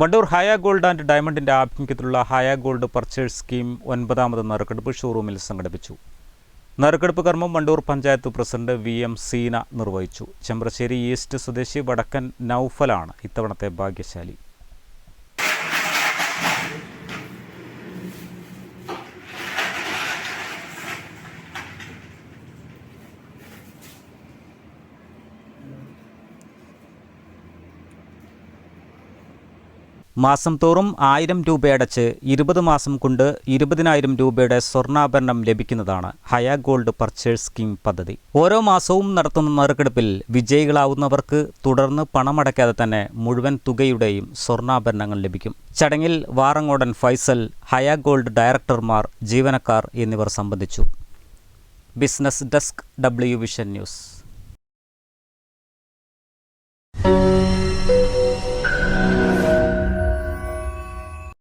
Wandoor Haya gold and ഡയമണ്ടിന്റെ ആഭിമുഖ്യത്തിലുള്ള Haya gold purchase scheme ഒൻപതാമത് നറുക്കെടുപ്പ് ഷോറൂമിൽ സംഘടിപ്പിച്ചു. നറുക്കെടുപ്പ് കർമ്മം Wandoor panchayat president V M Seena നിർവഹിച്ചു. ചെമ്പ്രശ്ശേരി ഈസ്റ്റ് സ്വദേശി വടക്കൻ നൌഫലാണ് ഇത്തവണത്തെ ഭാഗ്യശാലി. മാസം തോറും ആയിരം രൂപയടച്ച് ഇരുപത് മാസം കൊണ്ട് ഇരുപതിനായിരം രൂപയുടെ സ്വർണാഭരണം ലഭിക്കുന്നതാണ് ഹയ ഗോൾഡ് പർച്ചേസ് സ്കീം പദ്ധതി. ഓരോ മാസവും നടത്തുന്ന നറുക്കെടുപ്പിൽ വിജയികളാവുന്നവർക്ക് തുടർന്ന് പണമടയ്ക്കാതെ തന്നെ മുഴുവൻ തുകയുടെയും സ്വർണാഭരണങ്ങൾ ലഭിക്കും. ചടങ്ങിൽ വാറങ്ങോടൻ ഫൈസൽ ഹയ ഗോൾഡ് ഡയറക്ടർമാർ ജീവനക്കാർ എന്നിവർ സംബന്ധിച്ചു. Business desk W vision news.